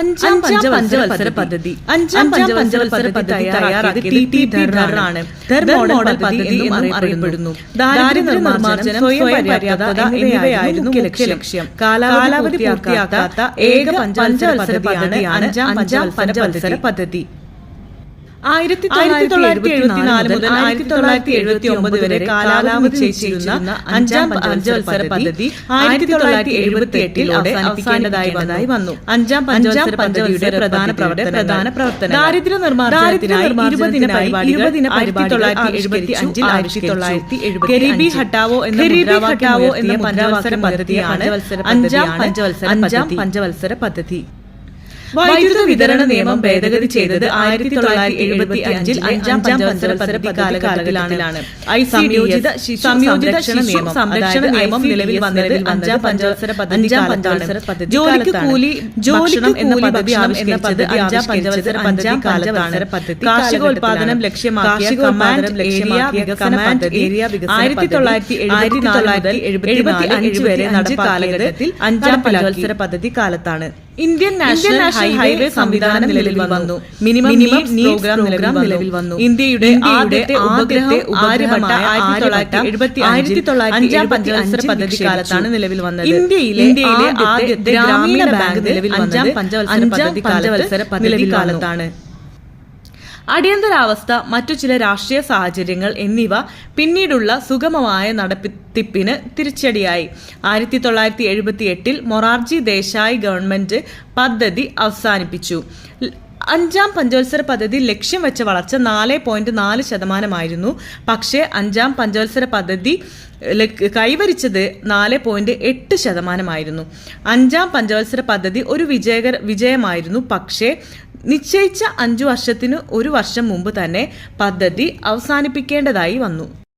അഞ്ചാം പഞ്ചവത്സര പദ്ധതി. അഞ്ചാം പഞ്ചവത്സര പദ്ധതി തയ്യാറാക്കിയത് ടി ടി മോഡൽ പദ്ധതി എന്നും അറിയപ്പെടുന്നു. ദാരിദ്ര്യ നിർമ്മാർജനം സ്വയം പര്യാപ്തത എന്നിവയായിരുന്നു മുഖ്യ ലക്ഷ്യം. കാലാവധി പൂർത്തിയാക്കാത്ത ഏക പഞ്ചവത്സര പദ്ധതിയാണ് അഞ്ചാം പഞ്ചവത്സര പദ്ധതി. ആയിരത്തി തൊള്ളായിരത്തി എഴുപത്തിനാല് മുതൽ ആയിരത്തി തൊള്ളായിരത്തി എഴുപത്തി ഒമ്പത് വരെ കാലാവധി നിശ്ചയിച്ചിരുന്ന അഞ്ചാം പഞ്ചവത്സര പദ്ധതി ആയിരത്തി തൊള്ളായിരത്തി എഴുപത്തി എട്ടിലൂടെ അവസാനിക്കേണ്ടതായി വന്നു അഞ്ചാം പഞ്ചാം പദ്ധതിയുടെ പ്രധാന പ്രവർത്തന പ്രധാന പ്രവർത്തനം ദാരിദ്ര്യ നിർമ്മാർജനത്തിനായി ഇരുപതിന് ആയിരത്തി തൊള്ളായിരത്തി എഴുപത്തി അഞ്ചിൽ ആയിരത്തി തൊള്ളായിരത്തി എഴുപത്തി ഗരീബി ഹട്ടാവോ എന്ന ഗരീബി ഹട്ടാവോ എന്ന പഞ്ചവത്സര പദ്ധതിയാണ് അഞ്ചാം പഞ്ചവത്സര അഞ്ചാം പഞ്ചവത്സര പദ്ധതി. വൈദ്യുത വിതരണ നിയമം ഭേദഗതി ചെയ്തത് ആയിരത്തി തൊള്ളായിരത്തി എഴുപത്തി അഞ്ചിൽ അഞ്ചാം പഞ്ചവത്സര പദ്ധതി കാലഘട്ടത്തിലാണ്. സംയോജിത സംയോജിത നിയമം. സംരക്ഷണ നിയമം നിലവിൽ വന്നത് അഞ്ചാം പഞ്ചവത്സര പദ്ധതി പദ്ധതി ജോലിക്ക് കൂലി ജോലിക്ക് എന്ന പദ്ധതി ആവിഷ്കരിച്ചത് അഞ്ചാം പഞ്ചവത്സര അഞ്ചാം കാലഘട്ടത്തിലാണ് പദ്ധതി കാർഷികോൽപാദനം ലക്ഷ്യമാക്കിയ കമാൻഡ് ലക്ഷ്യമാക്കിയ കമാൻഡ് ഏരിയ ആയിരത്തി തൊള്ളായിരത്തി എഴുപത്തി തൊള്ളായിരത്തി എഴുപത്തി അഞ്ച് വരെ നടന്ന കാലഘട്ടത്തിൽ അഞ്ചാം പഞ്ചവത്സര പദ്ധതി കാലത്താണ്. ഇന്ത്യൻ നാഷണൽ ഹൈവേ സംവിധാനം നിലവിൽ വന്നു. മിനിമം പ്രോഗ്രാം നിലവിൽ വന്നു. ഇന്ത്യയുടെ ആദ്യത്തെ ഉപഗ്രഹത്തെ ആര്യഭട്ട ആയിരത്തി തൊള്ളായിരത്തി എഴുപത്തി ആയിരത്തി തൊള്ളായിരത്തി അഞ്ചാം പഞ്ചവത്സര പദ്ധതി കാലത്താണ് നിലവിൽ വന്നത്. ഇന്ത്യയിലെ ഇന്ത്യയിലെ ആദ്യത്തെ ഗ്രാമീണ ബാങ്ക് നിലവിൽ അഞ്ചാം പഞ്ചവത്സര പദ്ധതി കാലത്താണ്. അടിയന്തരാവസ്ഥ മറ്റു ചില രാഷ്ട്രീയ സാഹചര്യങ്ങൾ എന്നിവ പിന്നീടുള്ള സുഗമമായ നടത്തിപ്പിന് തിരിച്ചടിയായി. ആയിരത്തി തൊള്ളായിരത്തി എഴുപത്തി എട്ടിൽ മൊറാർജി ദേശായി ഗവൺമെന്റ് പദ്ധതി അവസാനിപ്പിച്ചു. അഞ്ചാം പഞ്ചവത്സര പദ്ധതി ലക്ഷ്യം വെച്ച വളർച്ച നാല് പോയിന്റ് നാല് ശതമാനമായിരുന്നു. പക്ഷേ അഞ്ചാം പഞ്ചവത്സര പദ്ധതി കൈവരിച്ചത് നാല് പോയിന്റ് എട്ട് ശതമാനമായിരുന്നു. അഞ്ചാം പഞ്ചവത്സര പദ്ധതി ഒരു വിജയകര വിജയമായിരുന്നു. പക്ഷേ നിശ്ചയിച്ച അഞ്ചു വർഷത്തിനു ഒരു വർഷം മുമ്പ് തന്നെ പദ്ധതി അവസാനിപ്പിക്കേണ്ടതായി വന്നു